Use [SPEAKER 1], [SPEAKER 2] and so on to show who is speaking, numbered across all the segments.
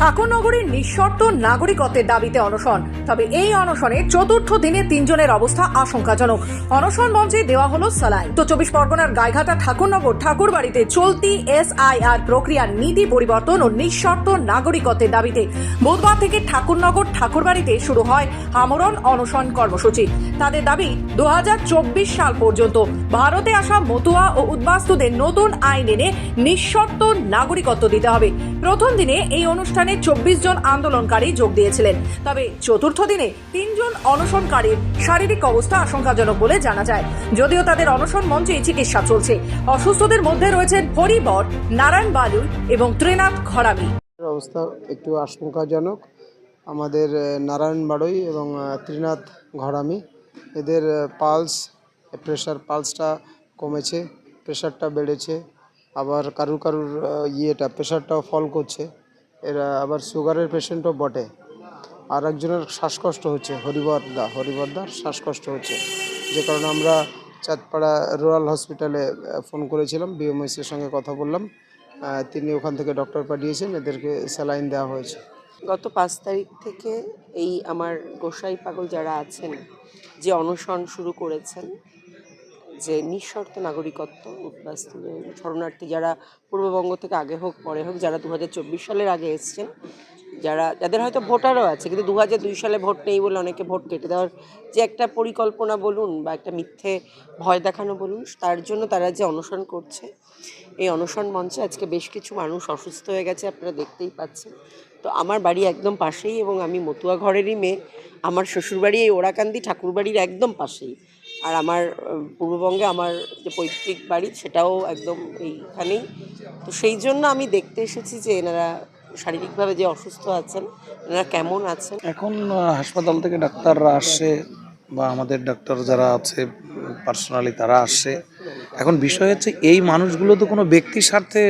[SPEAKER 1] ঠাকুরনগরীর নিঃশর্ত নাগরিকত্বের দাবিতে অনশন। তবে এই অনশনে চতুর্থ দিনে তিনজনের অবস্থা আশঙ্কাজনক। অনশন মঞ্চে দেওয়া হলো সালাইন তো চব্বিশ পরগনার গাইঘাটা ঠাকুরনগর ঠাকুরবাড়িতে চলতি এসআইআর প্রক্রিয়ার নীতি পরিবর্তন ও নিঃশর্ত নাগরিকত্বের দাবিতে বুধবার থেকে ঠাকুরনগর ঠাকুরবাড়িতে শুরু হয় আমরণ অনশন কর্মসূচি। তাদের দাবি দু হাজার চব্বিশ সাল পর্যন্ত ভারতে আসা মতুয়া ও উদ্বাস্তুদের নতুন আইন এনে নিঃশর্ত নাগরিকত্ব দিতে হবে। প্রথম দিনে এই অনুষ্ঠানে চব্বিশ জন আন্দোলনকারী যোগ দিয়েছিলেন। তবে চতুর্থ দিনে তিনজন অনশনকারীর শারীরিক অবস্থা আশঙ্কাজনক বলে জানা যায়। যদিও তাদের অনশন মঞ্চে চিকিৎসা চলছে। অসুস্থদের মধ্যে রয়েছেন হরিবর নারায়ণ বালু এবং ত্রিনাথ খরামি
[SPEAKER 2] অবস্থা একটু আশঙ্কাজনক। আমাদের নারায়ণ বাড়ই এবং ত্রিনাথ ঘরামি, এদের পালস, প্রেশার পালসটা কমেছে, প্রেশারটা বেড়েছে। আবার কারুর কারুর ইয়েটা, প্রেশারটাও ফল করছে। এরা আবার সুগারের পেশেন্টও বটে। আর একজনের শ্বাসকষ্ট হচ্ছে, হরিবরদা, হরিবরদার শ্বাসকষ্ট হচ্ছে। যে কারণে আমরা চাঁদপাড়া রুরাল হসপিটালে ফোন করেছিলাম বিএমএসের সঙ্গে কথা বললাম। তিনি ওখান থেকে ডক্টর পাঠিয়েছেন, এদেরকে স্যালাইন দেওয়া হয়েছে।
[SPEAKER 3] গত পাঁচ তারিখ থেকে এই আমার গোসাই পাগল যারা আছেন, যে অনশন শুরু করেছেন যে নিঃশর্ত নাগরিকত্ব শরণার্থী যারা পূর্ববঙ্গ থেকে আগে হোক, পরে হোক, যারা দু হাজার চব্বিশ সালের আগে এসছেন, যারা, যাদের হয়তো ভোটারও আছে, কিন্তু দু সালে ভোট নেই বলে অনেকে ভোট কেটে দেওয়ার যে একটা পরিকল্পনা বলুন বা একটা মিথ্যে ভয় দেখানো বলুন, তার জন্য তারা যে অনশন করছে, এই অনশন মঞ্চে আজকে বেশ কিছু মানুষ অসুস্থ হয়ে গেছে, আপনারা দেখতেই পাচ্ছেন। তো আমার বাড়ি একদম পাশেই এবং আমি মতুয়া ঘরেরই মেয়ে, আমার শ্বশুরবাড়ি এই ওরাকান্দি ঠাকুরবাড়ির একদম পাশেই। আর আমার পূর্ববঙ্গে আমার যে পৈতৃক বাড়ি সেটাও একদম এইখানেই। তো সেই জন্য আমি দেখতে এসেছি যে এনারা শারীরিকভাবে যে অসুস্থ আছেন, এনারা কেমন আছেন?
[SPEAKER 4] এখন হাসপাতাল থেকে ডাক্তাররা আসছে বা আমাদের ডাক্তার যারা আছে, পার্সোনালি তারা আসছে এখন বিষয় হচ্ছে এই মানুষগুলো তো কোনো ব্যক্তির স্বার্থে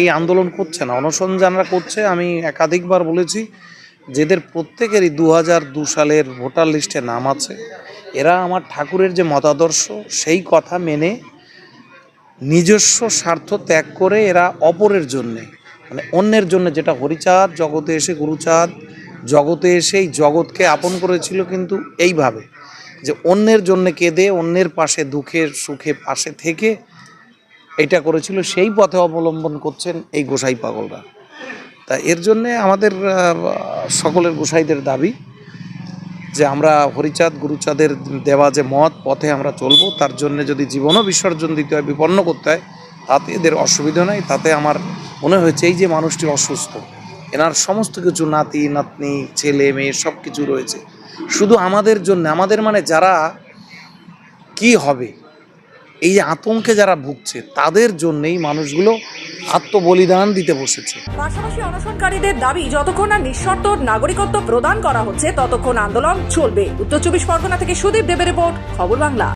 [SPEAKER 4] এই আন্দোলন করছে না। অনশন যারা করছে, আমি একাধিকবার বলেছি, যেদের প্রত্যেকেরই দু সালের ভোটার লিস্টে নাম আছে এরা আমার ঠাকুরের যে মতাদর্শ, সেই কথা মেনে নিজস্ব স্বার্থ ত্যাগ করে এরা অপরের জন্যে মানে অন্যের জন্য যেটা হরিচাঁদ, জগতে এসে গুরুচাঁদ, জগতে এসে এই জগৎকে আপন করেছিল কিন্তু এইভাবে যে অন্যের জন্য কেঁদে অন্যের পাশে দুঃখের সুখে পাশে থেকে এটা করেছিল, সেই পথে অবলম্বন করছেন এই গোসাই পাগলরা। তা এর জন্যে আমাদের সকলের গোসাইদের দাবি যে আমরা হরিচাঁদ, গুরুচাঁদের দেওয়া যে মত, পথে আমরা চলবো, তার জন্য যদি জীবনও বিসর্জন দিতে হয়, বিপন্ন করতে হয়, তাতে এদের অসুবিধা নেই, তাতে আমার মনে হয়েছে এই যে মানুষটি অসুস্থ, এনার সমস্ত কিছু নাতি, নাতনি, ছেলে, মেয়ে সব কিছু রয়েছে। শুধু আমাদের জন্য, আমাদের মানে যারা কি হবে? এই যে আতঙ্কে যারা ভুগছে, তাদের জন্যই মানুষগুলো আত্মবলিদান দিতে বসেছে।
[SPEAKER 1] পাশাপাশি অনশনকারীদের দাবি, যতক্ষণ না নিঃশর্ত নাগরিকত্ব প্রদান করা হচ্ছে, ততক্ষণ আন্দোলন চলবে। উত্তর চব্বিশ পরগনা থেকে সুদীপ দেবের রিপোর্ট, খবর বাংলা।